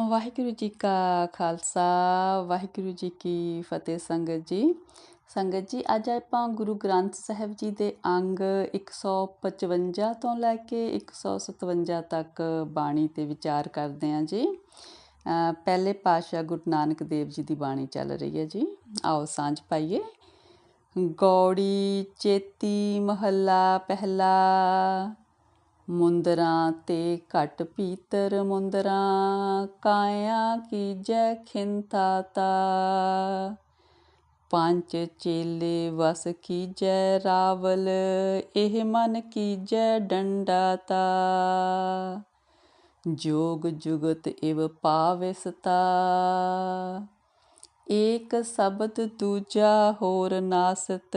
ਵਾਹਿਗੁਰੂ ਜੀ ਕਾ ਖਾਲਸਾ, ਵਾਹਿਗੁਰੂ ਜੀ ਕੀ ਫਤਿਹ ਸੰਗਤ ਜੀ। ਸੰਗਤ ਜੀ, ਅੱਜ ਆਪਾਂ ਗੁਰੂ ਗ੍ਰੰਥ ਸਾਹਿਬ ਜੀ ਦੇ ਅੰਗ 155 ਤੋਂ ਲੈ ਕੇ 157 ਤੱਕ ਬਾਣੀ ਤੇ ਵਿਚਾਰ ਕਰਦੇ ਆਂ ਜੀ। ਪਹਿਲੇ ਪਾਤਸ਼ਾਹ ਗੁਰੂ ਨਾਨਕ ਦੇਵ ਜੀ ਦੀ ਬਾਣੀ ਚੱਲ ਰਹੀ ਹੈ ਜੀ। ਆਓ ਸਾਂਝ ਪਾਈਏ। ਗੌੜੀ ਚੇਤੀ ਮਹੱਲਾ ਪਹਿਲਾ ਮੁੰਦਰਾਂ ਤੇ ਘਟ ਪੀਤਰ ਮੁੰਦਰਾਂ, ਕਾਇਆ ਕੀਜੈ ਖਿੰਤਾ ਤਾ। ਪੰਜ ਚੇਲੇ ਵਸ ਕੀਜੈ ਰਾਵਲ, ਇਹ ਮਨ ਕੀਜੈ ਡੰਡਾ ਤਾ। ਜੋਗ ਜੁਗਤ ਇਵ ਪਾਵਿਸਤਾ ਏਕ ਸ਼ਬਦ ਦੂਜਾ ਹੋਰ ਨਾਸਤ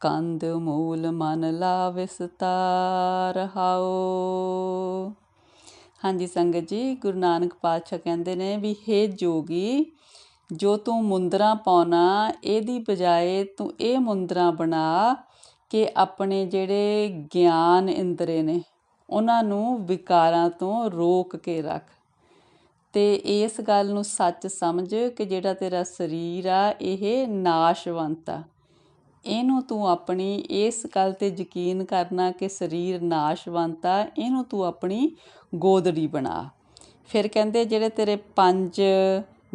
ਕੰਦ ਮੂਲ ਮਨ ਲਾਵਿਸਤਾ ਰਹਾਓ ਹਾਂਜੀ ਸੰਗਤ ਜੀ, ਗੁਰੂ ਨਾਨਕ ਪਾਤਸ਼ਾਹ ਕਹਿੰਦੇ ਨੇ ਵੀ, ਹੇ ਜੋਗੀ, ਜੋ ਤੂੰ ਮੁੰਦਰਾ ਪਾਉਣਾ, ਇਹਦੀ ਬਜਾਏ ਤੂੰ ਇਹ ਮੁੰਦਰਾ ਬਣਾ ਕਿ ਆਪਣੇ ਜਿਹੜੇ ਗਿਆਨ ਇੰਦਰੇ ਨੇ, ਉਹਨਾਂ ਨੂੰ ਵਿਕਾਰਾਂ ਤੋਂ ਰੋਕ ਕੇ ਰੱਖ। ਤੇ ਇਸ ਗੱਲ ਨੂੰ ਸੱਚ ਸਮਝ ਕਿ ਜਿਹੜਾ ਤੇਰਾ ਸਰੀਰ ਆ, ਇਹ ਨਾਸ਼ਵੰਤ ਆ। ਇਹਨੂੰ ਤੂੰ ਆਪਣੀ ਇਸ ਗੱਲ ਤੇ ਯਕੀਨ ਕਰਨਾ ਕਿ ਸਰੀਰ ਨਾਸ਼ਵੰਤ ਆ, ਇਹਨੂੰ ਤੂੰ ਆਪਣੀ ਗੋਦੜੀ ਬਣਾ। ਫਿਰ ਕਹਿੰਦੇ ਜਿਹੜੇ ਤੇਰੇ ਪੰਜ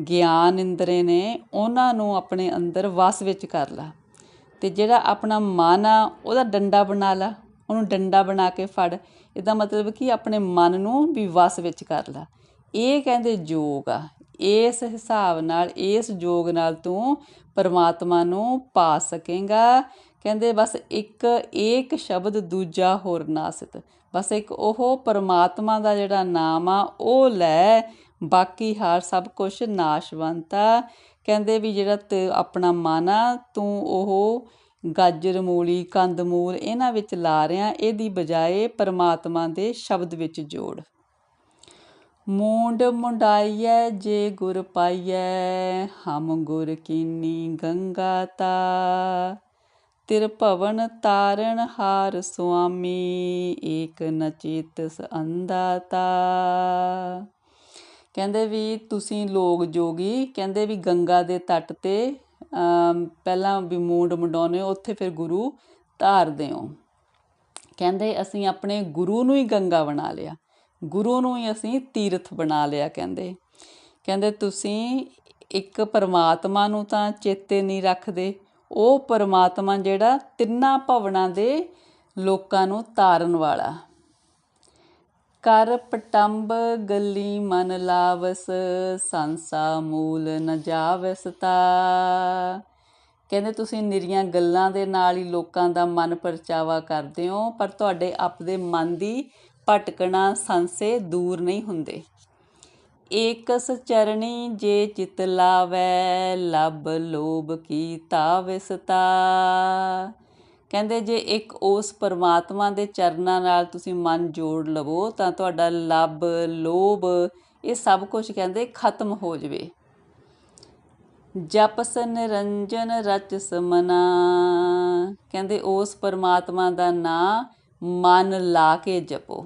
ਗਿਆਨ ਇੰਦਰੇ ਨੇ, ਉਹਨਾਂ ਨੂੰ ਆਪਣੇ ਅੰਦਰ ਵਸ ਵਿੱਚ ਕਰ ਲਾ। ਤੇ ਜਿਹੜਾ ਆਪਣਾ ਮਨ ਆ, ਉਹਦਾ ਡੰਡਾ ਬਣਾ ਲਾ। ਉਹਨੂੰ ਡੰਡਾ ਬਣਾ ਕੇ ਫੜ। ਇਹਦਾ ਮਤਲਬ ਕਿ ਆਪਣੇ ਮਨ ਨੂੰ ਵੀ ਵਸ ਵਿੱਚ ਕਰ ਲਾ। ਇਹ ਕਹਿੰਦੇ ਯੋਗ ਆ। ਇਸ ਹਿਸਾਬ ਨਾਲ, ਇਸ ਯੋਗ ਨਾਲ ਤੂੰ ਪਰਮਾਤਮਾ ਨੂੰ ਪਾ ਸਕੇਗਾ। ਕਹਿੰਦੇ ਬਸ ਇੱਕ, ਏਕ ਸ਼ਬਦ ਦੂਜਾ ਹੋਰ ਨਾਸਿਤ ਬਸ ਇੱਕ ਉਹ ਪਰਮਾਤਮਾ ਦਾ ਜਿਹੜਾ ਨਾਮ ਆ, ਉਹ ਲੈ। ਬਾਕੀ ਹਰ ਸਭ ਕੁਝ ਨਾਸ਼ਵੰਤ ਆ। ਕਹਿੰਦੇ ਵੀ ਜਿਹੜਾ ਤੇ ਆਪਣਾ ਮਨ ਆ, ਤੂੰ ਉਹ ਗਾਜਰ ਮੂਲੀ, ਕੰਦ ਮੂਲ ਇਹਨਾਂ ਵਿੱਚ ਲਾ ਰਿਆਂ ਇਹਦੀ ਬਜਾਏ ਪਰਮਾਤਮਾ ਦੇ ਸ਼ਬਦ ਵਿੱਚ ਜੋੜ। ਮੂੰਡ ਮੁੰਡਾਈਐ, ਜੇ ਗੁਰ ਪਾਈਐ, ਹਮ ਗੁਰ ਕੀਨੀ ਗੰਗਾ ਤਾ। ਤਿਰ ਭਵਨ ਤਾਰਨ ਹਾਰ ਸੁਆਮੀ, ਏਕ ਨਚੇਤਸ ਅੰਦਾ ਕਹਿੰਦੇ ਵੀ ਤੁਸੀਂ ਲੋਕ ਜੋਗੀ, ਕਹਿੰਦੇ ਵੀ ਗੰਗਾ ਦੇ ਤੱਟ ਤੇ ਪਹਿਲਾਂ ਵੀ ਮੂੰਡ ਮੁੰਡਾਉਨੇ ਹੋ, ਉੱਥੇ ਫਿਰ ਗੁਰੂ ਧਾਰਦੇ ਹੋ। ਕਹਿੰਦੇ ਅਸੀਂ ਆਪਣੇ ਗੁਰੂ ਨੂੰ ਹੀ ਗੰਗਾ ਬਣਾ ਲਿਆ। ਗੁਰੂ ਨੂੰ ਹੀ ਅਸੀਂ ਤੀਰਥ ਬਣਾ ਲਿਆ ਕਹਿੰਦੇ। ਕਹਿੰਦੇ, ਤੁਸੀਂ ਇੱਕ ਪਰਮਾਤਮਾ ਨੂੰ ਤਾਂ ਚੇਤੇ ਨਹੀਂ ਰੱਖਦੇ। ਉਹ ਪਰਮਾਤਮਾ ਜਿਹੜਾ ਤਿੰਨਾਂ ਭਵਨਾਂ ਦੇ ਲੋਕਾਂ ਨੂੰ ਤਾਰਨ ਵਾਲਾ। ਕਰ ਪਟੰਬ ਗਲੀ ਮਨ ਲਾਵਸ, ਸੰਸਾ ਮੂਲ ਨ ਜਾਵਸ ਤਾ। ਕਹਿੰਦੇ, ਤੁਸੀਂ ਨਿਰੀਆਂ ਗੱਲਾਂ ਦੇ ਨਾਲ ਹੀ ਲੋਕਾਂ ਦਾ ਮਨ ਪਰਚਾਵਾ ਕਰਦੇ ਹੋ, ਪਰ ਤੁਹਾਡੇ ਆਪਦੇ ਮਨ ਦੀ ਭਟਕਣਾ ਸੰਸੇ ਦੂਰ ਨਹੀਂ ਹੁੰਦੇ। ਏਕਸ ਚਰਣੀ ਜੇ ਚਿਤ ਲਾਵੈ, ਲਬ ਲੋਭ ਕੀ ਤਾਵਿਸਤਾ ਕਹਿੰਦੇ ਜੇ ਇੱਕ ਉਸ ਪਰਮਾਤਮਾ ਦੇ ਚਰਨਾਂ ਨਾਲ ਤੁਸੀਂ ਮਨ ਜੋੜ ਲਵੋ, ਤਾਂ ਤੁਹਾਡਾ ਲੱਭ ਲੋਭ ਇਹ ਸਭ ਕੁਝ ਕਹਿੰਦੇ ਖਤਮ ਹੋ ਜਵੇ। ਜਪਸ ਨਿਰੰਜਨ ਰਚ ਸਮਨਾ ਕਹਿੰਦੇ ਉਸ ਪਰਮਾਤਮਾ ਦਾ ਨਾਂ ਮਨ ਲਾ ਕੇ ਜਪੋ।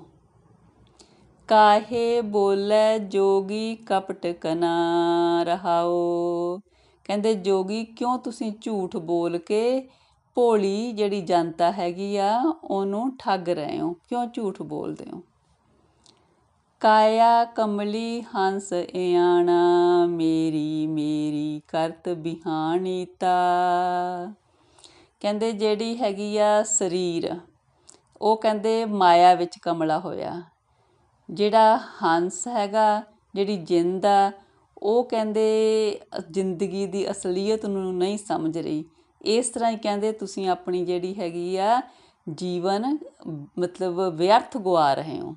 ਕਾਹੇ ਬੋਲੇ ਜੋਗੀ ਕਪਟ ਕਨਾ ਰਹਾਓ ਕਹਿੰਦੇ, ਜੋਗੀ, ਕਿਉਂ ਤੁਸੀਂ ਝੂਠ ਬੋਲ ਕੇ ਭੋਲੀ ਜਿਹੜੀ ਜਨਤਾ ਹੈਗੀ ਆ, ਉਹਨੂੰ ਠੱਗ ਰਹੇ ਹੋ? ਕਿਉਂ ਝੂਠ ਬੋਲਦੇ ਹੋ? ਕਾਇਆ ਕਮਲੀ ਹੰਸ ਇਆਣਾ, ਮੇਰੀ ਮੇਰੀ ਕਰਤ ਬਿਹਾਣੀ ਤਾ। ਕਹਿੰਦੇ, ਜਿਹੜੀ ਹੈਗੀ ਆ ਸਰੀਰ, ਉਹ ਕਹਿੰਦੇ ਮਾਇਆ ਵਿੱਚ ਕਮਲਾ ਹੋਇਆ। ਜਿਹੜਾ ਹੰਸ ਹੈਗਾ, ਜਿਹੜੀ ਜਿੰਦ ਆ, ਉਹ ਕਹਿੰਦੇ ਜ਼ਿੰਦਗੀ ਦੀ ਅਸਲੀਅਤ ਨੂੰ ਨਹੀਂ ਸਮਝ ਰਹੀ। ਇਸ ਤਰ੍ਹਾਂ ਹੀ ਕਹਿੰਦੇ ਤੁਸੀਂ ਆਪਣੀ ਜਿਹੜੀ ਹੈਗੀ ਆ ਜੀਵਨ, ਮਤਲਬ ਵਿਅਰਥ ਗਵਾ ਰਹੇ ਹੋ।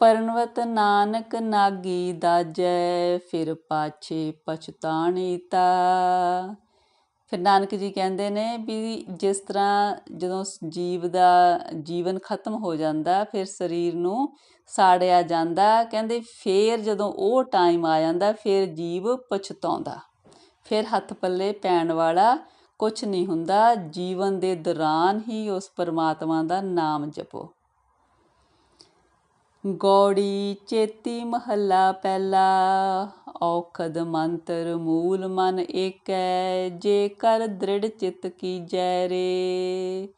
ਪਰਨਵਤ ਨਾਨਕ ਨਾਗੀ ਦਾਜੈ, ਫਿਰ ਪਾਛੇ ਪਛਤਾਣੀ ਤਾ ਫਿਰ ਨਾਨਕ ਜੀ ਕਹਿੰਦੇ ਨੇ ਵੀ ਜਿਸ ਤਰ੍ਹਾਂ ਜਦੋਂ ਜੀਵ ਦਾ ਜੀਵਨ ਖਤਮ ਹੋ ਜਾਂਦਾ, ਫਿਰ ਸਰੀਰ ਨੂੰ ਸਾੜਿਆ ਜਾਂਦਾ, ਕਹਿੰਦੇ ਫੇਰ ਜਦੋਂ ਉਹ ਟਾਈਮ ਆ ਜਾਂਦਾ, ਫਿਰ ਜੀਵ ਪਛਤਾਉਂਦਾ। ਫਿਰ ਹੱਥ ਪੱਲੇ ਪੈਣ ਵਾਲਾ ਕੁਝ ਨਹੀਂ ਹੁੰਦਾ, ਜੀਵਨ ਦੇ ਦੌਰਾਨ ਹੀ ਉਸ ਪਰਮਾਤਮਾ ਦਾ ਨਾਮ ਜਪੋ। ਗੌੜੀ ਚੇਤੀ ਮਹੱਲਾ ਪਹਿਲਾ, ਔਖਦ ਮੰਤਰ ਮੂਲ ਮਨ ਏਕੈ ਜੇ ਕਰ ਦ੍ਰਿੜ ਚਿਤ ਕੀਜੈ ਰੇ।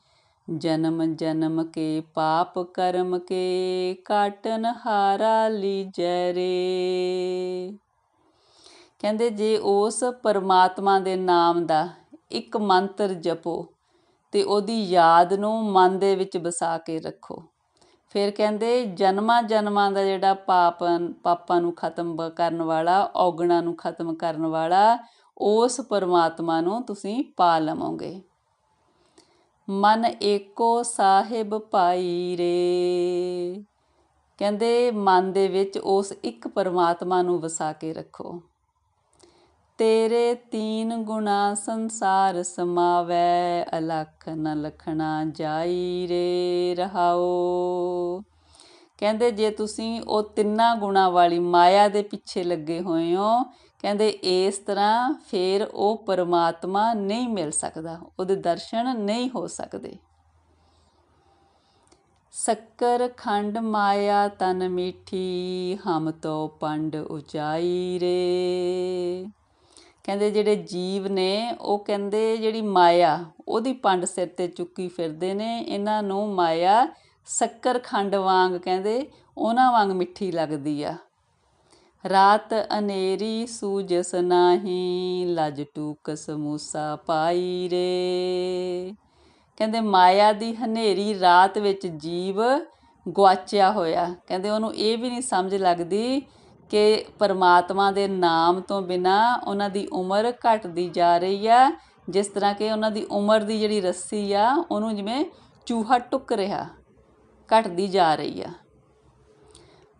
ਜਨਮ ਜਨਮ ਕੇ ਪਾਪ ਕਰਮ ਕੇ, ਕਾਟਨ ਹਾਰਾ ਲੀਜੈ ਰੇ। ਕਹਿੰਦੇ ਜੇ ਉਸ ਪਰਮਾਤਮਾ ਦੇ ਨਾਮ ਦਾ ਇੱਕ ਮੰਤਰ ਜਪੋ, ਤੇ ਉਹਦੀ ਯਾਦ ਨੂੰ ਮਨ ਦੇ ਵਿੱਚ ਵਸਾ ਕੇ ਰੱਖੋ। ਫਿਰ ਕਹਿੰਦੇ ਜਨਮਾਂ ਜਨਮਾਂ ਦਾ ਜਿਹੜਾ ਪਾਪ ਪਾਪਾਂ ਨੂੰ ਖਤਮ ਕਰਨ ਵਾਲਾ, ਔਗਣਾ ਨੂੰ ਖਤਮ ਕਰਨ ਵਾਲਾ, ਉਸ ਪਰਮਾਤਮਾ ਨੂੰ ਤੁਸੀਂ ਪਾ ਲਵੋਗੇ। ਮਨ ਏਕੋ ਸਾਹਿਬ ਪਾਈ ਰੇ। ਕਹਿੰਦੇ ਮਨ ਦੇ ਵਿੱਚ ਉਸ ਇੱਕ ਪਰਮਾਤਮਾ ਨੂੰ ਵਸਾ ਕੇ ਰੱਖੋ। ਤੇਰੇ ਤੀਨ ਗੁਣਾ ਸੰਸਾਰ ਸਮਾਵੈ, ਅਲਖ ਨ ਲਖਣਾ ਜਾਈ ਰੇ ਰਹਾਓ ਕਹਿੰਦੇ ਜੇ ਤੁਸੀਂ ਉਹ ਤਿੰਨਾਂ ਗੁਣਾ ਵਾਲੀ ਮਾਇਆ ਦੇ ਪਿੱਛੇ ਲੱਗੇ ਹੋਏ ਹੋ, ਕਹਿੰਦੇ ਇਸ ਤਰ੍ਹਾਂ ਫੇਰ ਉਹ ਪਰਮਾਤਮਾ ਨਹੀਂ ਮਿਲ ਸਕਦਾ, ਉਹਦੇ ਦਰਸ਼ਨ ਨਹੀਂ ਹੋ ਸਕਦੇ। ਸ਼ੱਕਰ ਖੰਡ ਮਾਇਆ ਤਨ ਮੀਠੀ, ਹਮ ਤੋ ਪੰਡ ਉਚਾਈ ਰੇ। ਕਹਿੰਦੇ ਜਿਹੜੇ ਜੀਵ ਨੇ, ਉਹ ਕਹਿੰਦੇ ਜਿਹੜੀ ਮਾਇਆ, ਉਹਦੀ ਪੰਡ ਸਿਰ ਤੇ ਚੁੱਕੀ ਫਿਰਦੇ ਨੇ। ਇਹਨਾਂ ਨੂੰ ਮਾਇਆ ਸ਼ੱਕਰ ਖੰਡ ਵਾਂਗ ਕਹਿੰਦੇ, ਉਹਨਾਂ ਵਾਂਗ ਮਿੱਠੀ ਲੱਗਦੀ ਆ। ਰਾਤ ਅਨੇਰੀ ਸੂਜਸ ਨਾਹੀ, ਲਜ ਟੂਕ ਸਮੂਸਾ ਪਾਈ ਰੇ। ਕਹਿੰਦੇ ਮਾਇਆ ਦੀ ਹਨੇਰੀ ਰਾਤ ਵਿੱਚ ਜੀਵ ਗਵਾਚਿਆ ਹੋਇਆ। ਕਹਿੰਦੇ ਉਹਨੂੰ ਇਹ ਵੀ ਨਹੀਂ ਸਮਝ ਲੱਗਦੀ ਕਿ ਪਰਮਾਤਮਾ ਦੇ ਨਾਮ ਤੋਂ ਬਿਨਾਂ ਉਹਨਾਂ ਦੀ ਉਮਰ ਘਟਦੀ ਜਾ ਰਹੀ ਆ, ਜਿਸ ਤਰ੍ਹਾਂ ਕਿ ਉਹਨਾਂ ਦੀ ਉਮਰ ਦੀ ਜਿਹੜੀ ਰੱਸੀ ਆ, ਉਹਨੂੰ ਜਿਵੇਂ ਚੂਹਾ ਟੁੱਕ ਰਿਹਾ, ਘਟਦੀ ਜਾ ਰਹੀ ਆ।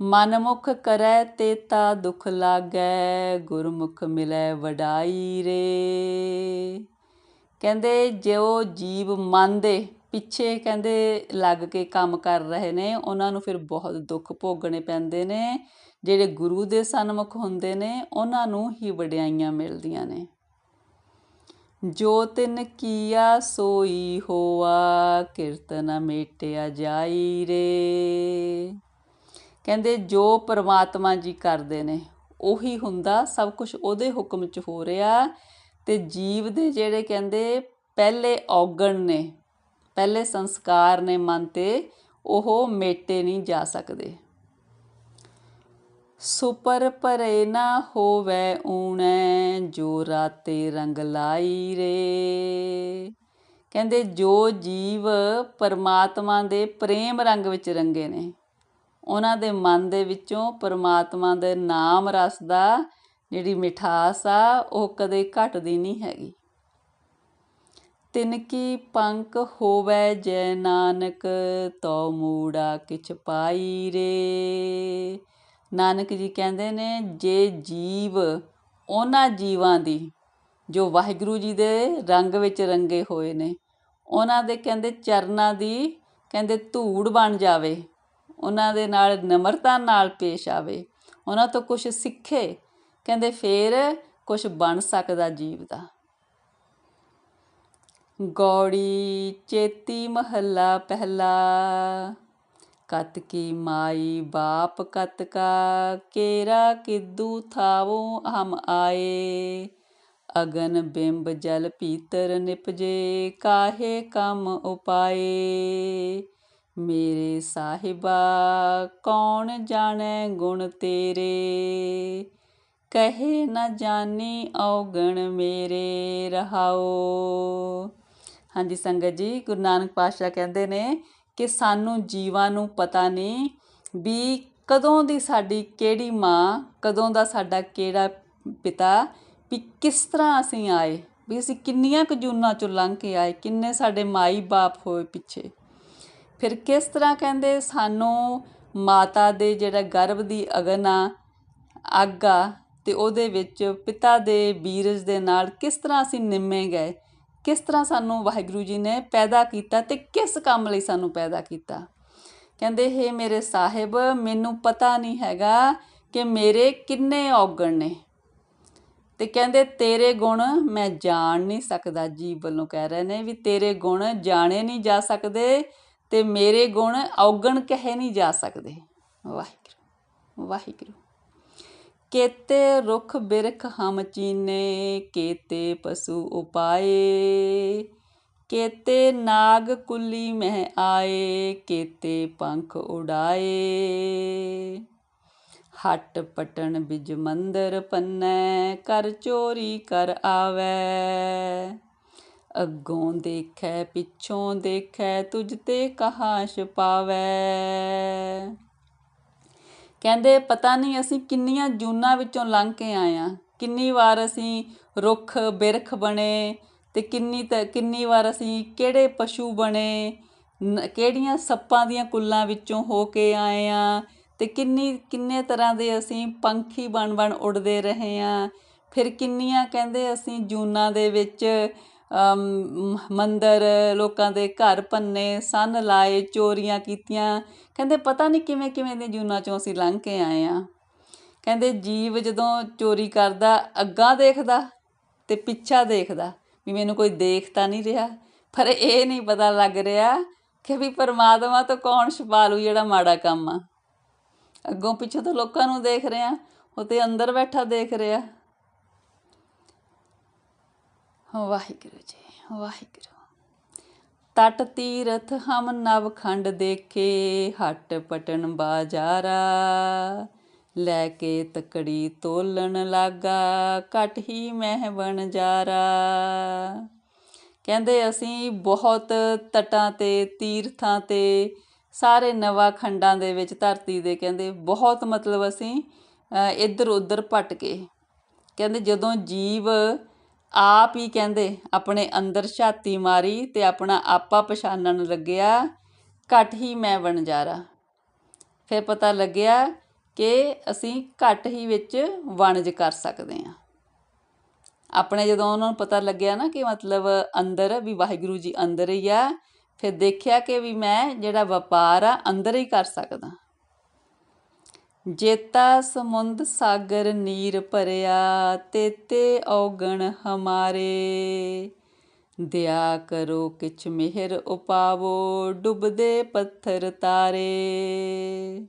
ਮਨਮੁਖ ਕਰੈ ਤੇ ਤਾ ਦੁਖ ਲਾਗੈ, ਗੁਰਮੁਖ ਮਿਲੈ ਵਡਾਈ ਰੇ। ਕਹਿੰਦੇ ਜੋ ਜੀਵ ਮਨ ਦੇ ਪਿੱਛੇ ਕਹਿੰਦੇ ਲੱਗ ਕੇ ਕੰਮ ਕਰ ਰਹੇ ਨੇ, ਉਹਨਾਂ ਨੂੰ ਫਿਰ ਬਹੁਤ ਦੁੱਖ ਭੋਗਣੇ ਪੈਂਦੇ ਨੇ। ਜਿਹੜੇ ਗੁਰੂ ਦੇ ਸਨਮੁਖ ਹੁੰਦੇ ਨੇ, ਉਹਨਾਂ ਨੂੰ ਹੀ ਵਡਿਆਈਆਂ ਮਿਲਦੀਆਂ ਨੇ। ਜੋ ਤਿਨ ਕੀਆ ਸੋਈ ਹੋਆ, ਕੀਰਤਨ ਮੇਟਿਆ ਜਾਈ ਰੇ। ਕਹਿੰਦੇ ਜੋ ਪਰਮਾਤਮਾ ਜੀ ਕਰਦੇ ਨੇ, ਉਹੀ ਹੁੰਦਾ, ਸਭ ਕੁਝ ਉਹਦੇ ਹੁਕਮ 'ਚ ਹੋ ਰਿਹਾ। ਤੇ ਜੀਵ ਦੇ ਜਿਹੜੇ ਕਹਿੰਦੇ ਪਹਿਲੇ ਔਗਣ ਨੇ, ਪਹਿਲੇ ਸੰਸਕਾਰ ਨੇ ਮਨ ਤੇ, ਉਹ ਮੇਟੇ ਨਹੀਂ ਜਾ ਸਕਦੇ। ਸੁਪਰ ਪਰੇ ਨਾ ਹੋਵੇ ਊਣੈ, ਜੋ ਰਾਤੇ ਰੰਗ ਲਾਈ ਰੇ। ਕਹਿੰਦੇ, ਜੋ ਜੀਵ ਪਰਮਾਤਮਾ ਦੇ ਪ੍ਰੇਮ ਰੰਗ ਵਿੱਚ ਰੰਗੇ ਨੇ, ਉਹਨਾਂ ਦੇ ਮਨ ਦੇ ਵਿੱਚੋਂ ਪਰਮਾਤਮਾ ਦੇ ਨਾਮ ਰਸ ਦਾ ਜਿਹੜੀ ਮਿਠਾਸ ਆ, ਉਹ ਕਦੇ ਘਟਦੀ ਨਹੀਂ ਹੈਗੀ। ਤਿਨ ਕੀ ਪੰਕ ਹੋਵੇ ਜੈ ਨਾਨਕ ਤੋ ਮੂੜਾ ਕਿਛ ਪਾਈ ਰੇ। ਨਾਨਕ ਜੀ ਕਹਿੰਦੇ ਨੇ, ਜੇ ਜੀਵ ਉਹਨਾਂ ਜੀਵਾਂ ਦੀ, ਜੋ ਵਾਹਿਗੁਰੂ ਜੀ ਦੇ ਰੰਗ ਵਿੱਚ ਰੰਗੇ ਹੋਏ ਨੇ, ਉਹਨਾਂ ਦੇ ਕਹਿੰਦੇ ਚਰਨਾਂ ਦੀ ਕਹਿੰਦੇ ਧੂੜ ਬਣ ਜਾਵੇ, ਉਹਨਾਂ ਦੇ ਨਾਲ ਨਮਰਤਾ ਨਾਲ ਪੇਸ਼ ਆਵੇ, ਉਹਨਾਂ ਤੋਂ ਕੁਝ ਸਿੱਖੇ, ਕਹਿੰਦੇ ਫੇਰ ਕੁਝ ਬਣ ਸਕਦਾ ਜੀਵ ਦਾ। ਗੌੜੀ ਚੇਤੀ ਮਹੱਲਾ ਪਹਿਲਾ। ਕਤਕੀ ਮਾਈ ਬਾਪ ਕਤਕਾ ਕੇਰਾ ਕਿਦੂ ਥਾਵੋ ਹਮ ਆਏ। ਅਗਨ ਬਿੰਬ ਜਲ ਪੀਤਰ ਨਿਪਜੇ, ਕਾਹੇ ਕੰਮ ਉਪਾਏ। ਮੇਰੇ ਸਾਹਿਬਾ, ਕੌਣ ਜਾਣੈ ਗੁਣ ਤੇਰੇ? ਕਹੇ ਨਾ ਜਾਣੀ ਔਗਣ ਮੇਰੇ ਰਹਾਓ। ਹਾਂਜੀ, ਸੰਗਤ ਜੀ, ਗੁਰੂ ਨਾਨਕ ਪਾਤਸ਼ਾਹ ਕਹਿੰਦੇ ਨੇ ਕਿ ਸਾਨੂੰ ਜੀਵਾਂ ਨੂੰ ਪਤਾ ਨਹੀਂ ਵੀ ਕਦੋਂ ਦੀ ਸਾਡੀ ਕਿਹੜੀ ਮਾਂ, ਕਦੋਂ ਦਾ ਸਾਡਾ ਕਿਹੜਾ ਪਿਤਾ, ਵੀ ਕਿਸ ਤਰ੍ਹਾਂ ਅਸੀਂ ਆਏ, ਵੀ ਅਸੀਂ ਕਿੰਨੀਆਂ ਕਜੂਨਾਂ ਚੋਂ ਲੰਘ ਕੇ ਆਏ, ਕਿੰਨੇ ਸਾਡੇ ਮਾਈ ਬਾਪ ਹੋਏ ਪਿੱਛੇ। ਫਿਰ ਕਿਸ ਤਰ੍ਹਾਂ ਕਹਿੰਦੇ, ਸਾਨੂੰ ਮਾਤਾ ਦੇ ਜਿਹੜਾ ਗਰਭ ਦੀ ਅਗਨ ਆ, ਅੱਗ ਆ, ਤੇ ਉਹਦੇ ਵਿੱਚ ਪਿਤਾ ਦੇ ਬੀਰਜ ਦੇ ਨਾਲ ਕਿਸ ਤਰ੍ਹਾਂ ਅਸੀਂ ਨਿੰਮੇ ਗਏ? ਕਿਸ ਤਰ੍ਹਾਂ ਸਾਨੂੰ ਵਾਹਿਗੁਰੂ ਜੀ ਨੇ ਪੈਦਾ ਕੀਤਾ ਤੇ ਕਿਸ ਕੰਮ ਲਈ ਸਾਨੂੰ ਪੈਦਾ ਕੀਤਾ? ਕਹਿੰਦੇ, ਹੈ ਮੇਰੇ ਸਾਹਿਬ, ਮੈਨੂੰ ਪਤਾ ਨਹੀਂ ਹੈਗਾ ਕਿ ਮੇਰੇ ਕਿੰਨੇ ਔਗਣ ਨੇ। ਤੇ ਕਹਿੰਦੇ, ਤੇਰੇ ਗੁਣ ਮੈਂ ਜਾਣ ਨਹੀਂ ਸਕਦਾ। ਜੀ ਵੱਲੋਂ ਕਹਿ ਰਹੇ ਨੇ ਵੀ ਤੇਰੇ ਗੁਣ ਜਾਣੇ ਨਹੀਂ ਜਾ ਸਕਦੇ ਤੇ ਮੇਰੇ ਗੁਣ ਔਗਣ ਕਹੇ ਨਹੀਂ ਜਾ ਸਕਦੇ। ਵਾਹਿਗੁਰੂ ਵਾਹਿਗੁਰੂ। ਕੇਤੇ ਰੁਖ ਬਿਰਖ ਹਮ ਚੀਨੇ, ਕੇਤੇ ਪਸ਼ੂ ਉਪਾਏ। ਕੇਤੇ ਨਾਗ ਕੁੱਲੀ ਮਹਿ ਆਏ, ਕੇਤੇ ਪੰਖ ਉਡਾਏ। ਹਟ ਪਟਣ ਬਿਜ ਮੰਦਰ ਪੰਨੈ, ਕਰ ਚੋਰੀ ਕਰ ਆਵੈ। ਅੱਗੋਂ ਦੇਖੈ, ਪਿੱਛੋਂ ਦੇਖੈ ਤੁਝ ਤੇ ਕਹਾ ਛਪਾਵੈ ਕਹਿੰਦੇ, ਪਤਾ ਨਹੀਂ ਅਸੀਂ ਕਿੰਨੀਆਂ ਜੂਨਾਂ ਵਿੱਚੋਂ ਲੰਘ ਕੇ ਆਏ ਆ। ਕਿੰਨੀ ਵਾਰ ਅਸੀਂ ਰੁੱਖ ਬਿਰਖ ਬਣੇ ਤੇ ਕਿੰਨੀ ਤ, ਕਿੰਨੀ ਵਾਰ ਅਸੀਂ ਕਿਹੜੇ ਪਸ਼ੂ ਬਣੇ ਕਿਹੜੀਆਂ ਸੱਪਾਂ ਦੀਆਂ ਕੁੱਲਾਂ ਵਿੱਚੋਂ ਹੋ ਕੇ ਆਏ ਆ ਤੇ ਕਿੰਨੀ, ਕਿੰਨੇ ਤਰ੍ਹਾਂ ਦੇ ਅਸੀਂ ਪੰਖੀ ਬਣ ਬਣ ਉੱਡਦੇ ਰਹੇ ਆ। ਫਿਰ ਕਿੰਨੀਆਂ, ਕਹਿੰਦੇ, ਅਸੀਂ ਜੂਨਾਂ ਦੇ ਵਿੱਚ ਮੰਦਰ, ਲੋਕਾਂ ਦੇ ਘਰ ਭੰਨੇ, ਸੰਨ ਲਾਏ, ਚੋਰੀਆਂ ਕੀਤੀਆਂ। ਕਹਿੰਦੇ ਪਤਾ ਨਹੀਂ ਕਿਵੇਂ ਕਿਵੇਂ ਦੇ ਜੂਨਾਂ ਚੋਂ ਅਸੀਂ ਲੰਘ ਕੇ ਆਏ ਆ। ਕਹਿੰਦੇ ਜੀਵ ਜਦੋਂ ਚੋਰੀ ਕਰਦਾ, ਅੱਗਾ ਦੇਖਦਾ ਤੇ ਪਿੱਛਾ ਦੇਖਦਾ ਵੀ ਮੈਨੂੰ ਕੋਈ ਦੇਖ ਤਾਂ ਨਹੀਂ ਰਿਹਾ। ਪਰ ਇਹ ਨਹੀਂ ਪਤਾ ਲੱਗ ਰਿਹਾ ਕਿ ਵੀ ਪਰਮਾਤਮਾ ਤੋਂ ਕੌਣ ਛਪਾ ਲੂ ਜਿਹੜਾ ਮਾੜਾ ਕੰਮ ਆ। ਅੱਗੋਂ ਪਿੱਛੋਂ ਤੋਂ ਲੋਕਾਂ ਨੂੰ ਦੇਖ ਰਿਹਾ, ਉਹ ਤੇ ਅੰਦਰ ਬੈਠਾ ਦੇਖ ਰਿਹਾ। ਵਾਹਿਗੁਰੂ ਜੀ, ਵਾਹਿਗੁਰੂ। ਤਟ ਤੀਰਥ ਹਮ ਨਵ ਖੰਡ ਦੇਖੇ, ਹਟ ਪਟਨ ਬਾਜ਼ਾਰਾ। ਲੈ ਕੇ ਤਕੜੀ ਤੋਲਣ ਲਾਗਾ, ਘਟ ਹੀ ਮਹਿ ਬਣ ਜਾਰਾ। ਕਹਿੰਦੇ ਅਸੀਂ ਬਹੁਤ ਤਟਾਂ ਤੇ, ਤੀਰਥਾਂ ਤੇ, ਸਾਰੇ ਨਵਾਂ ਖੰਡਾਂ ਦੇ ਵਿੱਚ ਧਰਤੀ ਦੇ ਕਹਿੰਦੇ ਬਹੁਤ ਮਤਲਬ ਅਸੀਂ ਇੱਧਰ ਉੱਧਰ ਭਟਕੇ। ਕਹਿੰਦੇ ਜਦੋਂ ਜੀਵ ਆਪ ਹੀ ਕਹਿੰਦੇ, ਆਪਣੇ ਅੰਦਰ ਛਾਤੀ ਮਾਰੀ ਤੇ ਆਪਣਾ ਆਪਾ ਪਛਾਣਨ ਲੱਗਿਆ, ਘਟ ਹੀ ਮੈਂ ਵਣਜਾਰਾ ਫਿਰ ਪਤਾ ਲੱਗਿਆ ਕਿ ਅਸੀਂ ਘਟ ਹੀ ਵਿੱਚ ਵਣਜ ਕਰ ਸਕਦੇ ਹਾਂ। ਆਪਣੇ ਜਦੋਂ ਉਹਨਾਂ ਨੂੰ ਪਤਾ ਲੱਗਿਆ ਨਾ ਕਿ ਮਤਲਬ ਅੰਦਰ ਵੀ ਵਾਹਿਗੁਰੂ ਜੀ ਅੰਦਰ ਹੀ ਆ, ਫਿਰ ਦੇਖਿਆ ਕਿ ਵੀ ਮੈਂ ਜਿਹੜਾ ਵਪਾਰ ਆ, ਅੰਦਰ ਹੀ ਕਰ ਸਕਦਾ। ਜੇਤਾ ਸਮੁੰਦ ਸਾਗਰ ਨੀਰ ਭਰਿਆ, ਤੇਤੇ ਔਗਣ ਹਮਾਰੇ। ਦਿਆ ਕਰੋ ਕਿਛ ਮਿਹਰ ਉਪਾਵੋ, ਡੁੱਬਦੇ ਪੱਥਰ ਤਾਰੇ।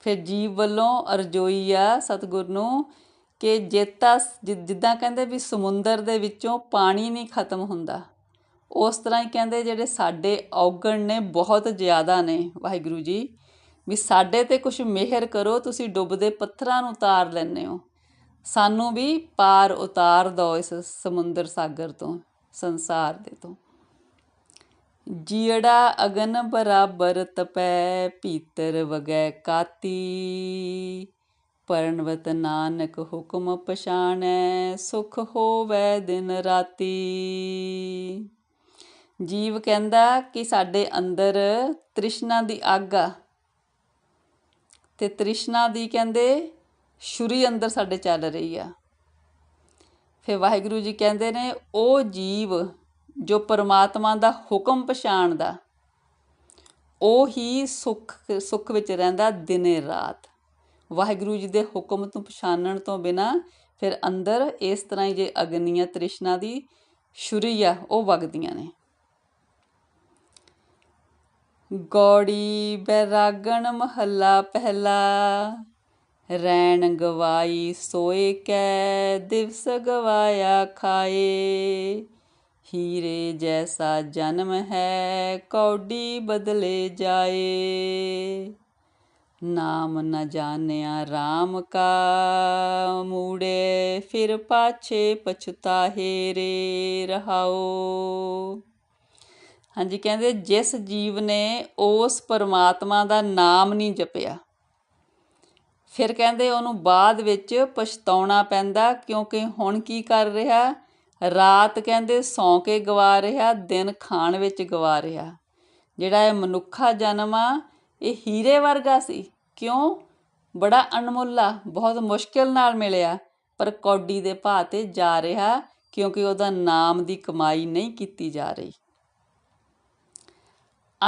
ਫਿਰ ਜੀਵ ਵੱਲੋਂ ਅਰਜੋਈ ਆ ਸਤਿਗੁਰ ਨੂੰ ਕਿ ਜੇਤਾ ਜਿੱਦਾਂ ਕਹਿੰਦੇ ਵੀ ਸਮੁੰਦਰ ਦੇ ਵਿੱਚੋਂ ਪਾਣੀ ਨਹੀਂ ਖਤਮ ਹੁੰਦਾ, ਉਸ ਤਰ੍ਹਾਂ ਹੀ ਕਹਿੰਦੇ ਜਿਹੜੇ ਸਾਡੇ ਔਗਣ ਨੇ ਬਹੁਤ ਜ਼ਿਆਦਾ ਨੇ, ਵਾਹਿਗੁਰੂ ਜੀ। ਵੀ ਸਾਡੇ ਤੇ ਕੁਛ ਮਿਹਰ ਕਰੋ, ਤੁਸੀਂ ਡੁੱਬਦੇ ਪੱਥਰਾਂ ਨੂੰ ਉਤਾਰ ਲੈਂਦੇ ਹੋ। ਸਾਨੂੰ ਵੀ ਪਾਰ ਉਤਾਰ ਦਿਓ ਇਸ ਸਮੁੰਦਰ ਸਾਗਰ ਤੋਂ, ਸੰਸਾਰ ਦੇ ਤੋਂ। ਜੀੜਾ ਅਗਨ ਬਰਾਬਰ ਤਪੈ, ਭੀਤਰ ਵਗੈ ਕਾਤੀ। ਪਰਨਵਤ ਨਾਨਕ ਹੁਕਮ ਪਛਾਣੈ, ਸੁਖ ਹੋਵੇ ਦਿਨ ਰਾਤੀ। ਜੀਵ ਕਹਿੰਦਾ ਕਿ ਸਾਡੇ ਅੰਦਰ ਤ੍ਰਿਸ਼ਨਾ ਦੀ ਅੱਗ ਅਤੇ ਤ੍ਰਿਸ਼ਨਾ ਦੀ ਕਹਿੰਦੇ, ਛੁਰੀ ਅੰਦਰ ਸਾਡੇ ਚੱਲ ਰਹੀ ਆ। ਫਿਰ ਵਾਹਿਗੁਰੂ ਜੀ ਕਹਿੰਦੇ ਨੇ, ਉਹ ਜੀਵ ਜੋ ਪਰਮਾਤਮਾ ਦਾ ਹੁਕਮ ਪਛਾਣਦਾ, ਉਹ ਹੀ ਸੁੱਖ ਸੁੱਖ ਵਿੱਚ ਰਹਿੰਦਾ ਦਿਨੇ ਰਾਤ। ਵਾਹਿਗੁਰੂ ਜੀ ਦੇ ਹੁਕਮ ਤੋਂ ਪਛਾਣਨ ਤੋਂ ਬਿਨਾ ਫਿਰ ਅੰਦਰ ਇਸ ਤਰ੍ਹਾਂ ਹੀ ਜੇ ਅਗਨੀਆਂ ਤ੍ਰਿਸ਼ਨਾ ਦੀ ਛੁਰੀ ਆ, ਉਹ ਵਗਦੀਆਂ ਨੇ। ਗੌੜੀ ਬੈਰਾਗਣ ਮਹੱਲਾ ਪਹਿਲਾ। ਰੈਣ ਗਵਾਈ ਸੋਏ ਕੈ, ਦਿਵਸ ਗਵਾਇਆ ਖਾਏ। ਹੀਰੇ ਜੈਸਾ ਜਨਮ ਹੈ, ਕੌਡੀ ਬਦਲੇ ਜਾਏ। ਨਾਮ ਨ ਜਾਣਿਆ RAM ਕਾ, ਮੂੜੇ ਫਿਰ ਪਾਛੇ ਪਛਤਾਹੇ ਰੇ ਰਹਾਓ। ਹਾਂਜੀ, ਕਹਿੰਦੇ ਜਿਸ ਜੀਵ ਨੇ ਉਸ ਪਰਮਾਤਮਾ ਦਾ ਨਾਮ ਨਹੀਂ ਜਪਿਆ, ਫਿਰ ਕਹਿੰਦੇ ਉਹਨੂੰ ਬਾਅਦ ਵਿੱਚ ਪਛਤਾਉਣਾ ਪੈਂਦਾ ਕਿਉਂਕਿ ਹੁਣ ਕੀ ਕਰ ਰਿਹਾ? ਰਾਤ ਕਹਿੰਦੇ ਸੌਂ ਕੇ ਗਵਾ ਰਿਹਾ, ਦਿਨ ਖਾਣ ਵਿੱਚ ਗਵਾ ਰਿਹਾ। ਜਿਹੜਾ ਇਹ ਮਨੁੱਖਾ ਜਨਮ ਆ, ਇਹ ਹੀਰੇ ਵਰਗਾ ਸੀ। ਕਿਉਂ? ਬੜਾ ਅਣਮੁੱਲਾ, ਬਹੁਤ ਮੁਸ਼ਕਿਲ ਨਾਲ ਮਿਲਿਆ, ਪਰ ਕੌਡੀ ਦੇ ਭਾਅ ਤੇ ਜਾ ਰਿਹਾ ਕਿਉਂਕਿ ਉਹਦਾ ਨਾਮ ਦੀ ਕਮਾਈ ਨਹੀਂ ਕੀਤੀ ਜਾ ਰਹੀ।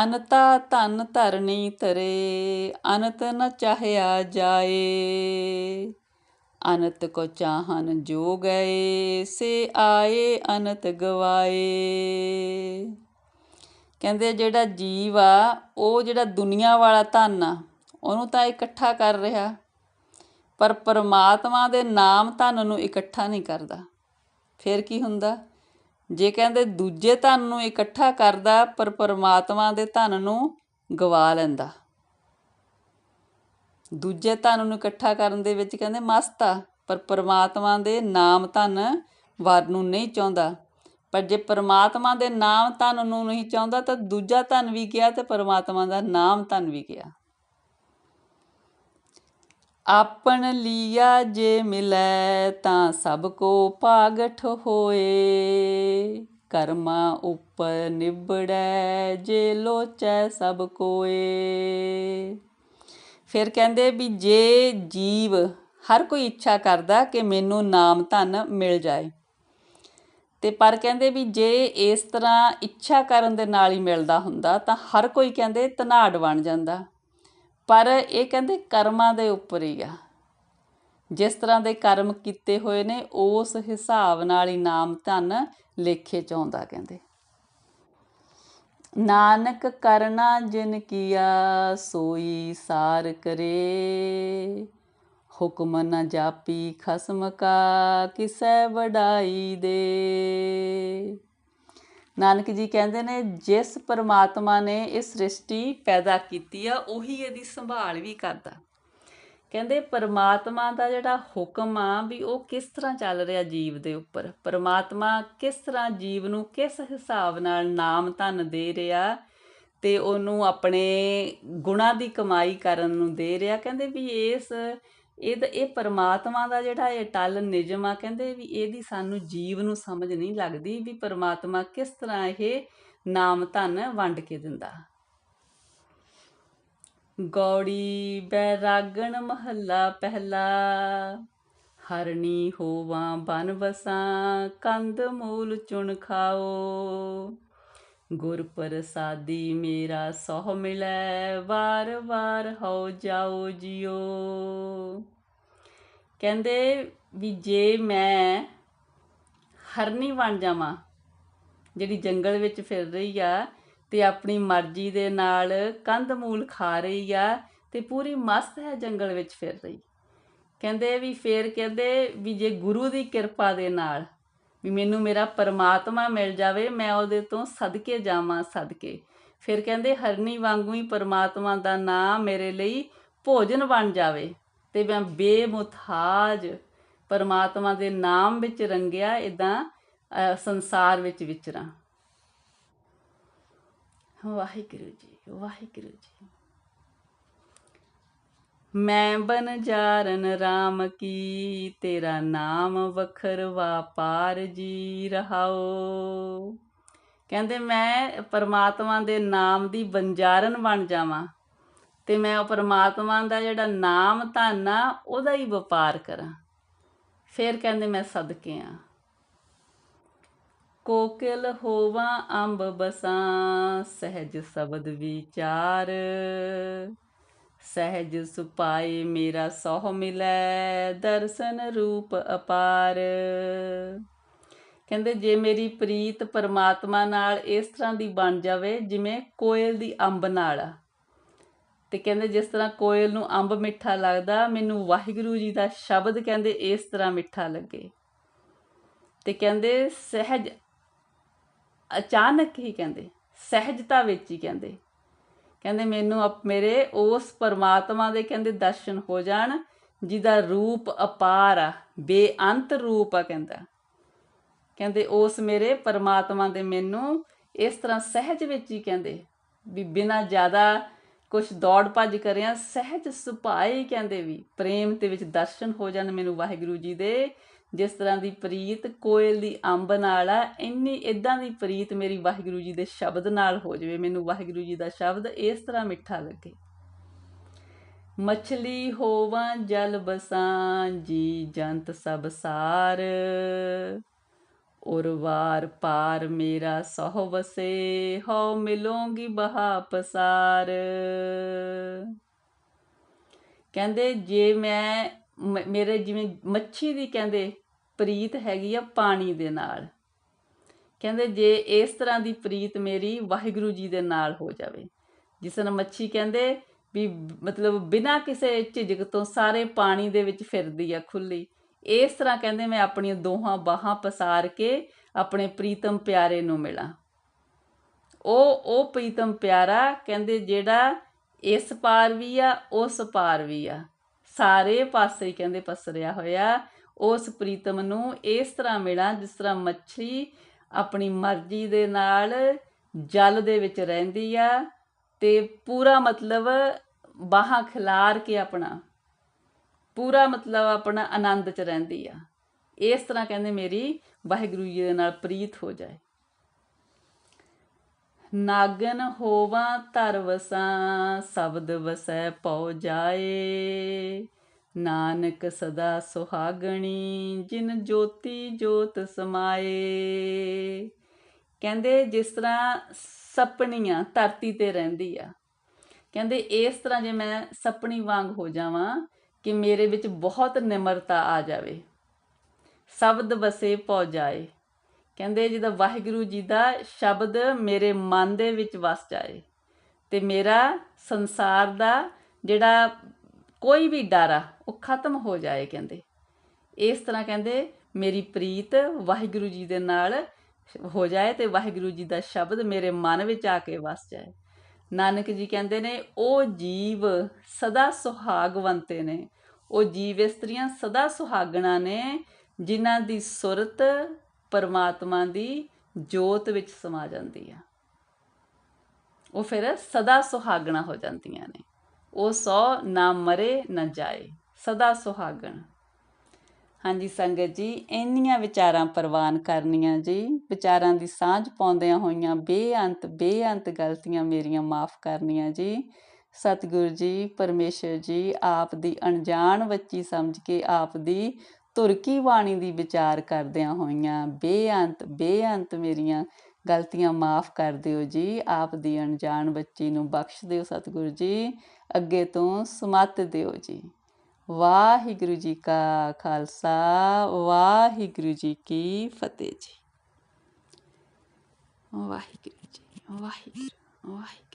ਅਨਤਾ ਧਨ ਧਰਨੀ ਤਰੇ ਅਨਤ ਨ ਚਾਹਿਆ ਜਾਏ। ਅਨਤ ਕੋ ਚਾਹਨ ਜੋ ਗਏ, ਸੇ ਆਏ ਅਨਤ ਗਵਾਏ। ਕਹਿੰਦੇ ਜਿਹੜਾ ਜੀਵ ਆ, ਉਹ ਜਿਹੜਾ ਦੁਨੀਆ ਵਾਲਾ ਧਨ ਆ, ਉਹਨੂੰ ਤਾਂ ਇਕੱਠਾ ਕਰ ਰਿਹਾ। ਪਰ ਪਰਮਾਤਮਾ ਦੇ ਨਾਮ ਧਨ ਨੂੰ ਇਕੱਠਾ ਨਹੀਂ ਕਰਦਾ। ਫਿਰ ਕੀ ਹੁੰਦਾ? ਜੇ ਕਹਿੰਦੇ ਦੂਜੇ ਧਨ ਨੂੰ ਇਕੱਠਾ ਕਰਦਾ, ਪਰ ਪਰਮਾਤਮਾ ਦੇ ਧਨ ਨੂੰ ਗਵਾ ਲੈਂਦਾ। ਦੂਜੇ ਧਨ ਨੂੰ ਇਕੱਠਾ ਕਰਨ ਦੇ ਵਿੱਚ ਕਹਿੰਦੇ ਮਸਤ ਆ, ਪਰ ਪਰਮਾਤਮਾ ਦੇ ਨਾਮ ਧਨ ਵਰ ਨੂੰ ਨਹੀਂ ਚਾਹੁੰਦਾ। ਪਰ ਜੇ ਪਰਮਾਤਮਾ ਦੇ ਨਾਮ ਧਨ ਨੂੰ ਨਹੀਂ ਚਾਹੁੰਦਾ, ਤਾਂ ਦੂਜਾ ਧਨ ਵੀ ਗਿਆ ਤੇ ਪਰਮਾਤਮਾ ਦਾ ਨਾਮ ਧਨ ਵੀ ਗਿਆ। ਆਪਣ ਲੀਆ ਜੇ ਮਿਲੈ ਤਾਂ ਸਭ ਕੋ ਭਾਗਠ ਹੋਏ। ਕਰਮਾ ਉਪਰ ਨਿਬੜੈ ਜੇ ਲੋਚੈ ਸਭ ਕੋਏ। ਫਿਰ ਕਹਿੰਦੇ ਵੀ ਜੇ ਜੀਵ ਹਰ ਕੋਈ ਇੱਛਾ ਕਰਦਾ ਕਿ ਮੈਨੂੰ ਨਾਮ ਧਨ ਮਿਲ ਜਾਏ। ਤੇ ਪਰ ਕਹਿੰਦੇ ਵੀ ਜੇ ਇਸ ਤਰ੍ਹਾਂ ਇੱਛਾ ਕਰਨ ਦੇ ਨਾਲ ਹੀ ਮਿਲਦਾ ਹੁੰਦਾ ਤਾਂ ਹਰ ਕੋਈ ਕਹਿੰਦੇ ਧਨਾੜ ਬਣ ਜਾਂਦਾ। ਪਰ ਇਹ ਕਹਿੰਦੇ ਕਰਮਾਂ ਦੇ ਉੱਪਰ ਹੀ ਆ। ਜਿਸ ਤਰ੍ਹਾਂ ਦੇ ਕਰਮ ਕੀਤੇ ਹੋਏ ਨੇ, ਉਸ ਹਿਸਾਬ ਨਾਲ ਹੀ ਨਾਮ ਧਨ ਲੇਖੇ ਚ ਆਉਂਦਾ ਕਹਿੰਦੇ। ਨਾਨਕ ਕਰਨਾ ਜਿਨ ਕੀਆ, ਸੋਈ ਸਾਰ ਕਰੇ। ਹੁਕਮ ਨ ਜਾਪੀ ਖਸਮ ਕਾ, ਕਿਸੈ ਵਡਾਈ ਦੇ। ਨਾਨਕ ਜੀ ਕਹਿੰਦੇ ਨੇ, ਜਿਸ ਪਰਮਾਤਮਾ ਨੇ ਇਹ ਸ੍ਰਿਸ਼ਟੀ ਪੈਦਾ ਕੀਤੀ ਆ, ਉਹੀ ਇਹਦੀ ਸੰਭਾਲ ਵੀ ਕਰਦਾ। ਕਹਿੰਦੇ, ਪਰਮਾਤਮਾ ਦਾ ਜਿਹੜਾ ਹੁਕਮ ਆ ਵੀ ਉਹ ਕਿਸ ਤਰ੍ਹਾਂ ਚੱਲ ਰਿਹਾ ਜੀਵ ਦੇ ਉੱਪਰ? ਪਰਮਾਤਮਾ ਕਿਸ ਤਰ੍ਹਾਂ ਜੀਵ ਨੂੰ ਕਿਸ ਹਿਸਾਬ ਨਾਲ ਨਾਮ ਧਨ ਦੇ ਰਿਹਾ ਤੇ ਉਹਨੂੰ ਆਪਣੇ ਗੁਣਾ ਦੀ ਕਮਾਈ ਕਰਨ ਨੂੰ ਦੇ ਰਿਹਾ? ਕਹਿੰਦੇ ਵੀ ਇਸ ਇਹ ਇਹ ਪਰਮਾਤਮਾ ਦਾ ਜਿਹੜਾ ਇਹ ਟਲ ਨਿਯਮ ਆ, ਕਹਿੰਦੇ ਵੀ ਇਹਦੀ ਸਾਨੂੰ ਜੀਵ ਨੂੰ ਸਮਝ ਨਹੀਂ ਲੱਗਦੀ ਵੀ ਪਰਮਾਤਮਾ ਕਿਸ ਤਰ੍ਹਾਂ ਇਹ ਨਾਮ ਧਨ ਵੰਡ ਕੇ ਦਿੰਦਾ। ਗੌੜੀ ਬੈਰਾਗਣ ਮਹੱਲਾ ਪਹਿਲਾ, ਹਰਣੀ ਹੋਵਾਂ ਬਨ ਬਸਾਂ ਕੰਦ ਮੂਲ ਚੁਣ ਖਾਓ। ਗੁਰ ਪ੍ਰਸਾਦੀ ਮੇਰਾ ਸੋਹ ਮਿਲੈ, ਵਾਰ ਵਾਰ ਹੋ ਜਾਓ ਜਿਓ ਕਹਿੰਦੇ ਵੀ ਜੇ ਮੈਂ ਹਰਨੀ ਬਣ ਜਾਵਾਂ, ਜਿਹੜੀ ਜੰਗਲ ਵਿੱਚ ਫਿਰ ਰਹੀ ਆ, ਤੇ ਆਪਣੀ ਮਰਜ਼ੀ ਦੇ ਨਾਲ ਕੰਧ ਮੂਲ ਖਾ ਰਹੀ ਆ, ਤੇ ਪੂਰੀ ਮਸਤ ਹੈ ਜੰਗਲ ਵਿੱਚ ਫਿਰ ਰਹੀ। ਕਹਿੰਦੇ ਵੀ ਫੇਰ ਕਹਿੰਦੇ ਵੀ ਜੇ ਗੁਰੂ ਦੀ ਕਿਰਪਾ ਦੇ ਨਾਲ ਵੀ ਮੈਨੂੰ ਮੇਰਾ ਪਰਮਾਤਮਾ ਮਿਲ ਜਾਵੇ, ਮੈਂ ਉਹਦੇ ਤੋਂ ਸਦਕੇ ਜਾਵਾਂ ਸਦਕੇ। ਫਿਰ ਕਹਿੰਦੇ, ਹਰਨੀ ਵਾਂਗੂ ਹੀ ਪਰਮਾਤਮਾ ਦਾ ਨਾਮ ਮੇਰੇ ਲਈ ਭੋਜਨ ਬਣ ਜਾਵੇ। ਤੇ ਮੈਂ ਬੇਮੁਥਾਜ ਪਰਮਾਤਮਾ ਦੇ ਨਾਮ ਵਿੱਚ ਰੰਗਿਆ ਇਦਾਂ ਸੰਸਾਰ ਵਿੱਚ ਵਿਚਰਾਂ। ਵਾਹਿਗੁਰੂ ਜੀ ਵਾਹਿਗੁਰੂ ਜੀ। ਮੈਂ ਬਨ ਜਾਰਨ RAM ਕੀ, ਤੇਰਾ ਨਾਮ ਵਖਰ ਵਾਪਾਰ ਜੀ ਰਹਾਓ। ਕਹਿੰਦੇ ਮੈਂ ਪਰਮਾਤਮਾ ਦੇ ਨਾਮ ਦੀ ਬੰਜਾਰਨ ਬਣ ਜਾਵਾਂ ਤੇ ਮੈਂ ਉਹ ਪਰਮਾਤਮਾ ਦਾ ਜਿਹੜਾ ਨਾਮ ਧਾਨਾ ਉਹਦਾ ਹੀ ਵਪਾਰ ਕਰਾਂ। ਫਿਰ ਕਹਿੰਦੇ ਮੈਂ ਸਦਕੇ ਆ। ਕੋਕਿਲ ਹੋਵਾਂ ਅੰਬ ਬਸਾਂ, ਸਹਿਜ ਸ਼ਬਦ ਵਿਚਾਰ। ਸਹਿਜ ਸੁਪਾਏ ਮੇਰਾ ਸੋਹ ਮਿਲੈ, ਦਰਸ਼ਨ ਰੂਪ ਅਪਾਰ। ਕਹਿੰਦੇ, ਜੇ ਮੇਰੀ ਪ੍ਰੀਤ ਪਰਮਾਤਮਾ ਨਾਲ ਇਸ ਤਰ੍ਹਾਂ ਦੀ ਬਣ ਜਾਵੇ, ਜਿਵੇਂ ਕੋਇਲ ਦੀ ਅੰਬ ਨਾਲ। ਆ ਤੇ ਕਹਿੰਦੇ, ਜਿਸ ਤਰ੍ਹਾਂ ਕੋਇਲ ਨੂੰ ਅੰਬ ਮਿੱਠਾ ਲੱਗਦਾ, ਮੈਨੂੰ ਵਾਹਿਗੁਰੂ ਜੀ ਦਾ ਸ਼ਬਦ ਕਹਿੰਦੇ, ਇਸ ਤਰ੍ਹਾਂ ਮਿੱਠਾ ਲੱਗੇ। ਤੇ ਕਹਿੰਦੇ, ਸਹਿਜ ਅਚਾਨਕ ਹੀ ਕਹਿੰਦੇ, ਸਹਿਜਤਾ ਵਿੱਚ ਹੀ ਕਹਿੰਦੇ ਕਹਿੰਦੇ ਮੈਨੂੰ ਮੇਰੇ ਉਸ ਪਰਮਾਤਮਾ ਦੇ ਕਹਿੰਦੇ ਦਰਸ਼ਨ ਹੋ ਜਾਣ, ਜਿਹਦਾ ਰੂਪ ਅਪਾਰ ਆ, ਬੇਅੰਤ ਰੂਪ ਆ ਕਹਿੰਦਾ। ਕਹਿੰਦੇ ਉਸ ਮੇਰੇ ਪਰਮਾਤਮਾ ਦੇ ਮੈਨੂੰ ਇਸ ਤਰ੍ਹਾਂ ਸਹਿਜ ਵਿੱਚ ਹੀ ਕਹਿੰਦੇ, ਵੀ ਬਿਨਾ ਜ਼ਿਆਦਾ ਕੁਝ ਦੌੜ ਭੱਜ ਕਰਿਆ ਸਹਿਜ ਸੁਭਾਏ ਕਹਿੰਦੇ ਵੀ, ਪ੍ਰੇਮ ਤੇ ਵਿੱਚ ਦਰਸ਼ਨ ਹੋ ਜਾਣ ਮੈਨੂੰ ਵਾਹਿਗੁਰੂ ਜੀ ਦੇ ਜਿਸ ਤਰ੍ਹਾਂ ਦੀ ਪ੍ਰੀਤ ਕੋਇਲ ਦੀ ਅੰਬ ਨਾਲ ਆ, ਇੰਨੀ ਇਦਾਂ ਦੀ ਪ੍ਰੀਤ ਮੇਰੀ ਵਾਹਿਗੁਰੂ ਜੀ ਦੇ ਸ਼ਬਦ ਨਾਲ ਹੋ ਜਾਵੇ, ਮੈਨੂੰ ਵਾਹਿਗੁਰੂ ਜੀ ਦਾ ਸ਼ਬਦ ਇਸ ਤਰ੍ਹਾਂ ਮਿੱਠਾ ਲੱਗੇ। ਮਛਲੀ ਹੋਵਾਂ, ਜਲ ਬਸਾਂ, ਜੀ ਜੰਤ ਸਭ ਸਾਰ। ਔਰ ਵਾਰ ਪਾਰ ਮੇਰਾ ਸਹੁ ਵਸੇ ਹੋ ਮਿਲੋਂਗੀ ਬਹਾ ਪਸਾਰ। ਕਹਿੰਦੇ, ਜੇ ਮੈਂ, ਮੇਰੇ ਜਿਵੇਂ ਮੱਛੀ ਦੀ ਕਹਿੰਦੇ ਪ੍ਰੀਤ ਹੈਗੀ ਆ ਪਾਣੀ ਦੇ ਨਾਲ। ਕਹਿੰਦੇ ਜੇ ਇਸ ਤਰ੍ਹਾਂ ਦੀ ਪ੍ਰੀਤ ਮੇਰੀ, ਵਾਹਿਗੁਰੂ ਜੀ ਦੇ ਨਾਲ ਹੋ ਜਾਵੇ। ਜਿਸ ਨਾਲ ਮੱਛੀ ਕਹਿੰਦੇ ਵੀ ਮਤਲਬ ਬਿਨਾਂ ਕਿਸੇ ਝਿਜਕ ਤੋਂ ਸਾਰੇ ਪਾਣੀ ਦੇ ਵਿੱਚ ਫਿਰਦੀ ਆ ਖੁੱਲੀ। ਇਸ ਤਰ੍ਹਾਂ ਕਹਿੰਦੇ ਮੈਂ ਆਪਣੀਆਂ ਦੋਹਾਂ ਬਾਹਾਂ ਪਸਾਰ ਕੇ ਆਪਣੇ ਪ੍ਰੀਤਮ ਪਿਆਰੇ ਨੂੰ ਮਿਲਾਂ। ਉਹ ਉਹ ਪ੍ਰੀਤਮ ਪਿਆਰਾ ਕਹਿੰਦੇ ਜਿਹੜਾ ਇਸ ਪਾਰ ਵੀ ਆ, ਉਸ ਪਾਰ ਵੀ ਆ। ਸਾਰੇ ਪਾਸੇ ਕਹਿੰਦੇ ਪਸਰਿਆ ਹੋਇਆ। ਉਸ ਪ੍ਰੀਤਮ ਨੂੰ ਇਸ ਤਰ੍ਹਾਂ ਮਿਲਾਂ ਜਿਸ ਤਰ੍ਹਾਂ ਮੱਛੀ ਆਪਣੀ ਮਰਜ਼ੀ ਦੇ ਨਾਲ ਜਲ ਦੇ ਵਿੱਚ ਰਹਿੰਦੀ ਆ ਤੇ ਪੂਰਾ ਮਤਲਬ ਬਾਹਾਂ ਖਿਲਾਰ ਕੇ ਆਪਣਾ, ਪੂਰਾ ਮਤਲਬ ਆਪਣਾ ਆਨੰਦ ਚ ਰਹਿੰਦੀ ਆ। ਇਸ ਤਰ੍ਹਾਂ ਕਹਿੰਦੇ ਮੇਰੀ ਵਾਹਿਗੁਰੂ ਜੀ ਦੇ ਨਾਲ ਪ੍ਰੀਤ ਹੋ ਜਾਏ। ਨਾਗਨ ਹੋਵਾਂ ਧਰ ਵਸਾਂ ਸ਼ਬਦ ਵਸੈ ਪਉ ਜਾਏ। ਨਾਨਕ ਸਦਾ ਸੁਹਾਗਣੀ, ਜਿਨ ਜੋਤੀ ਜੋਤ ਸਮਾਏ। ਕਹਿੰਦੇ ਜਿਸ ਤਰ੍ਹਾਂ ਸਪਣੀਆਂ ਧਰਤੀ ਤੇ ਰਹਿੰਦੀ ਆ। ਕਹਿੰਦੇ ਇਸ ਤਰ੍ਹਾਂ ਜੇ ਮੈਂ ਸਪਣੀ ਵਾਂਗ ਹੋ ਜਾਵਾਂ ਕਿ ਮੇਰੇ ਵਿੱਚ ਬਹੁਤ ਨਿਮਰਤਾ ਆ ਜਾਵੇ। ਸ਼ਬਦ ਵਸੇ ਪਉ ਜਾਏ। ਕਹਿੰਦੇ ਜਿਹਦਾ ਵਾਹਿਗੁਰੂ ਜੀ ਦਾ ਸ਼ਬਦ ਮੇਰੇ ਮਨ ਦੇ ਵਿੱਚ ਵਸ ਜਾਏ ਤੇ ਮੇਰਾ ਸੰਸਾਰ ਦਾ ਜਿਹੜਾ ਕੋਈ ਵੀ ਡਰ ਆ, ਉਹ ਖਤਮ ਹੋ ਜਾਏ ਕਹਿੰਦੇ। ਇਸ ਤਰ੍ਹਾਂ ਕਹਿੰਦੇ, ਮੇਰੀ ਪ੍ਰੀਤ ਵਾਹਿਗੁਰੂ ਜੀ ਦੇ ਨਾਲ ਹੋ ਜਾਏ ਤੇ ਵਾਹਿਗੁਰੂ ਜੀ ਦਾ ਸ਼ਬਦ ਮੇਰੇ ਮਨ ਵਿੱਚ ਆ ਕੇ ਵਸ ਜਾਏ। ਨਾਨਕ ਜੀ ਕਹਿੰਦੇ ਨੇ, ਉਹ ਜੀਵ ਸਦਾ ਸੁਹਾਗਵੰਤੇ ਨੇ। ਉਹ ਜੀਵ ਇਸਤਰੀਆਂ ਸਦਾ ਸੁਹਾਗਣਾ ਨੇ, ਜਿਨ੍ਹਾਂ ਦੀ ਸੁਰਤ ਪਰਮਾਤਮਾ ਦੀ ਜੋਤ ਵਿੱਚ ਸਮਾ ਜਾਂਦੀ ਆ। ਉਹ ਫਿਰ ਸਦਾ ਸੁਹਾਗਣਾ ਹੋ ਜਾਂਦੀਆਂ ਨੇ। ਉਹ ਸੌ ਨਾ ਮਰੇ, ਨਾ ਜਾਏ। ਸਦਾ ਸੁਹਾਗਣ। ਹਾਂਜੀ ਸੰਗਤ ਜੀ, ਇੰਨੀਆਂ ਵਿਚਾਰਾਂ ਪ੍ਰਵਾਨ ਕਰਨੀਆਂ ਜੀ। ਵਿਚਾਰਾਂ ਦੀ ਸਾਂਝ ਪਾਉਂਦਿਆਂ ਹੋਈਆਂ ਬੇਅੰਤ ਬੇਅੰਤ ਗਲਤੀਆਂ ਮੇਰੀਆਂ ਮਾਫ ਕਰਨੀਆਂ ਜੀ। ਸਤਿਗੁਰ ਜੀ, ਪਰਮੇਸ਼ਰ ਜੀ, ਆਪ ਦੀ ਅਣਜਾਣ ਬੱਚੀ ਸਮਝ ਕੇ ਆਪ ਦੀ ਤੁਰਕੀ ਬਾਣੀ ਦੀ ਵਿਚਾਰ ਕਰਦਿਆਂ ਹੋਈਆਂ ਬੇਅੰਤ ਬੇਅੰਤ ਮੇਰੀਆਂ ਗਲਤੀਆਂ ਮਾਫ ਕਰ ਦਿਓ ਜੀ। ਆਪ ਦੀ ਅਣਜਾਣ ਬੱਚੀ ਨੂੰ ਬਖਸ਼ ਦਿਓ ਸਤਿਗੁਰੂ ਜੀ। ਅੱਗੇ ਤੋਂ ਸਮਤ ਦਿਓ ਜੀ। ਵਾਹਿਗੁਰੂ ਜੀ ਕਾ ਖਾਲਸਾ, ਵਾਹਿਗੁਰੂ ਜੀ ਕੀ ਫਤਿਹ ਜੀ। ਵਾਹਿਗੁਰੂ ਜੀ, ਵਾਹਿਗੁਰੂ ਵਾਹਿਗੁਰੂ।